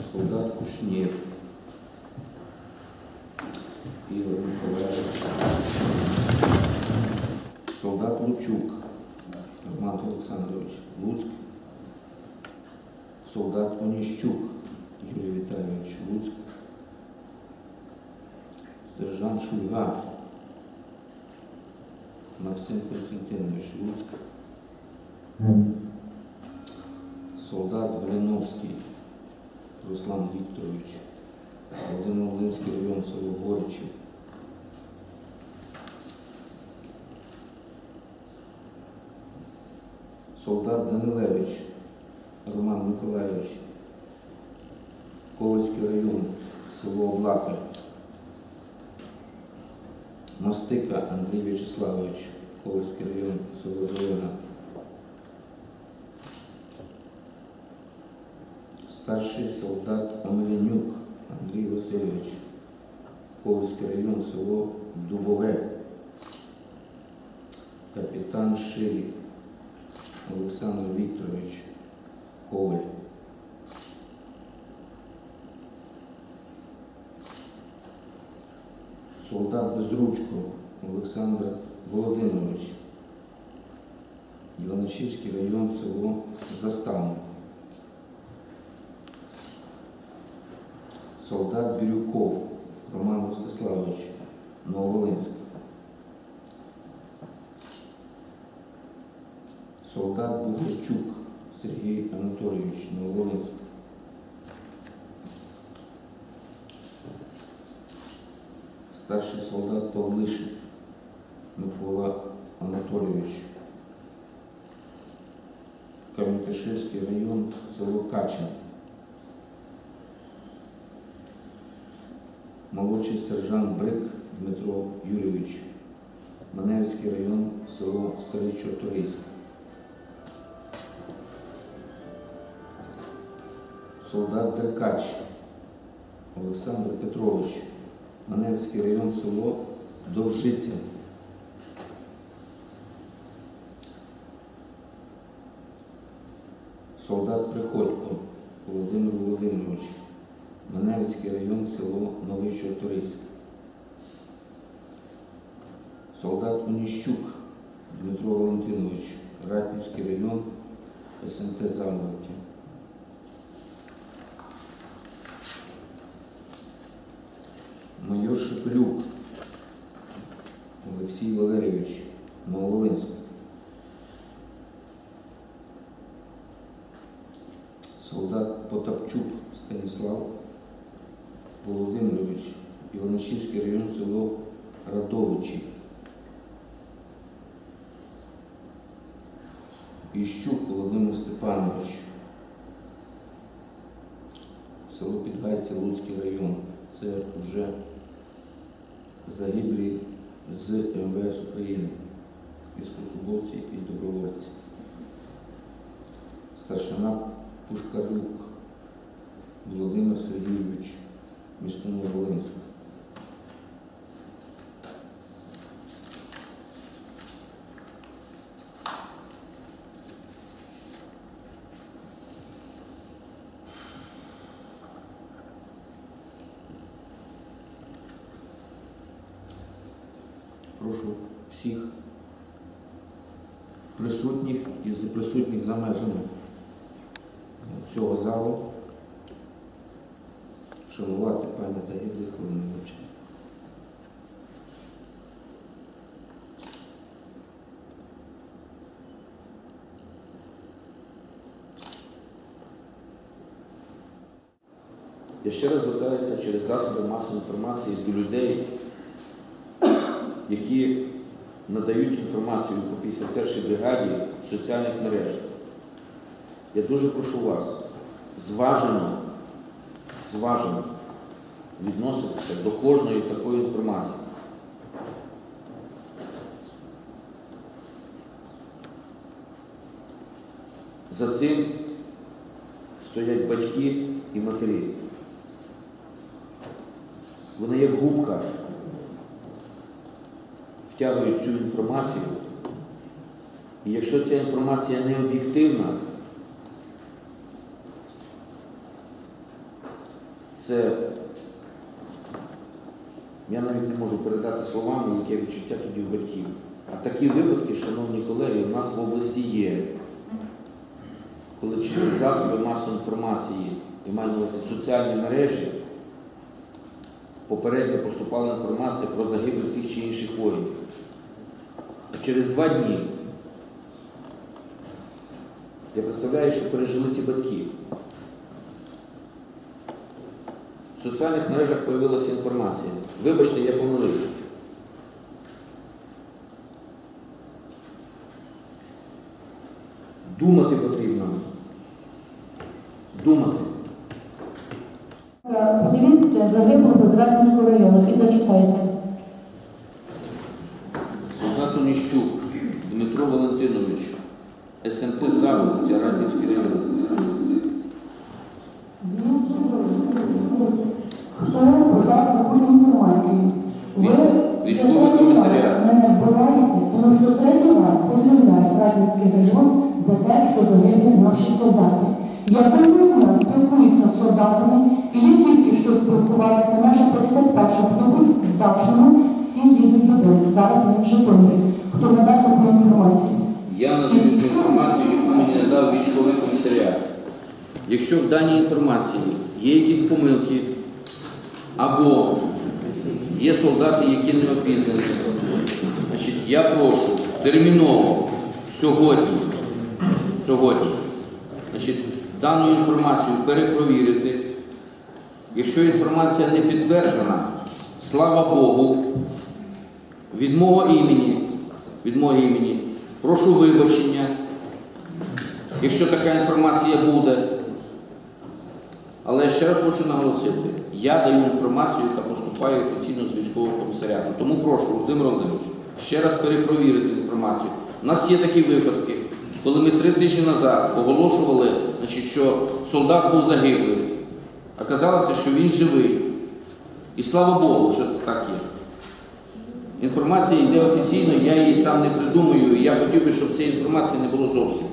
солдат Кушнір. Ігор Миколаївич. Солдат Лучук. Роман Олександрович. Луцьк. Солдат Оніщук. Юрій Віталійович. Луцьк. Сержант Шульга. Максим Константинович. Луцьк. Солдат Блиновський Руслан Вікторович, Володимир-Волинський район село Горичів. Солдат Данилевич Роман Миколаївич, Ковальський район, село Облака. Мастика Андрій В'ячеславович, Ковальський район, село Зелена. Старший солдат Омелянюк Андрій Васильович, Ковальський район, село Дубове. Капітан Ширік Олександр Вікторович, Коваль. Солдат Безручко Олександр Володимирович, Іваничівський район, село Заставне. Солдат Бірюков Роман Ростиславович, Нововолинськ. Солдат Бугайчук Сергій Анатолійович, Нововолинськ. Старший солдат Павлишик Микола Анатолійович. Кам'яташевський район, село Качин. Молодший сержант Брик Дмитро Юрійович, Маневський район, село Старий Чорторийськ. Солдат Деркач Олександр Петрович, Маневський район, село Довжиця. Солдат Приходько Володимир Володимирович, Маневицький район, село Новий Чорторийськ. Солдат Оніщук Дмитро Валентинович, Ратівський район, СМТ Замолоті. Майор Шепелюк Олексій Валерійович, Нововолинськ. Солдат Потапчук Станіслав Володимирович, Іванишівський район, село Радовичі. Іщук Володимир Степанович, село Підгайці, Луцький район. Це вже загиблі з МВС України, військовослужбовці і добровольці. Старшина Пушкарюк Володимир Сергійович, місто Новолинськ. Прошу всіх присутніх і присутніх за межами цього залу шанувати пам'ять загиблих хвилини мовчання. Я ще раз звертаюся через засоби масової інформації до людей, які надають інформацію по 51-й бригаді в соціальних мережах. Я дуже прошу вас зважено, зважено відноситися до кожної такої інформації. За цим стоять батьки і матері. Вони як губка втягують цю інформацію. І якщо ця інформація не об'єктивна, Це я навіть не можу передати словами, яке відчуття тоді у батьків. А такі випадки, шановні колеги, у нас в області є. Коли через засоби масової інформації, і маю соціальні мережі, попередньо поступала інформація про загибель тих чи інших воїнів. А через два дні я представляю, що пережили ці батьки. В соціальних мережах з'явилася інформація. Вибачте, я помилився. Думати потрібно. Думати. Подивіться загиблого Подразненського району і зачитайте. Солдат Оніщук Дмитро Валентинович, СМТ Завод, Тяратівський район. Хто подав таку інформацію? Ви Військ- військовий комісаріат. мене вбиваєте, тому що третій раз повідомляє Радівський район за те, що загинули наші солдати. Я приблизно спілкуюся з солдатами, і я тільки що спілкувалася наша 51 продукт здавшому всі їдуть додому. Зараз він в Житомирі. Хто надав таку інформацію? Я надаю ту інформацію, яку мені надав військовий комісаріат. Якщо в даній інформації є якісь помилки, або є солдати, які не опізнані, значить, я прошу терміново сьогодні, сьогодні значить, дану інформацію перепровірити. Якщо інформація не підтверджена, слава Богу, від мого імені, від мого імені, прошу вибачення, якщо така інформація буде. Але ще раз хочу наголосити, я даю інформацію, яка поступає офіційно з військового комісаріату. Тому прошу, Володимир Володимирович, ще раз перепровірити інформацію. У нас є такі випадки, коли ми три тижні назад оголошували, значить, що солдат був загиблий. Оказалося, що він живий. І слава Богу, що так є. Інформація йде офіційно, я її сам не придумую, і я хотів би, щоб цієї інформації не було зовсім.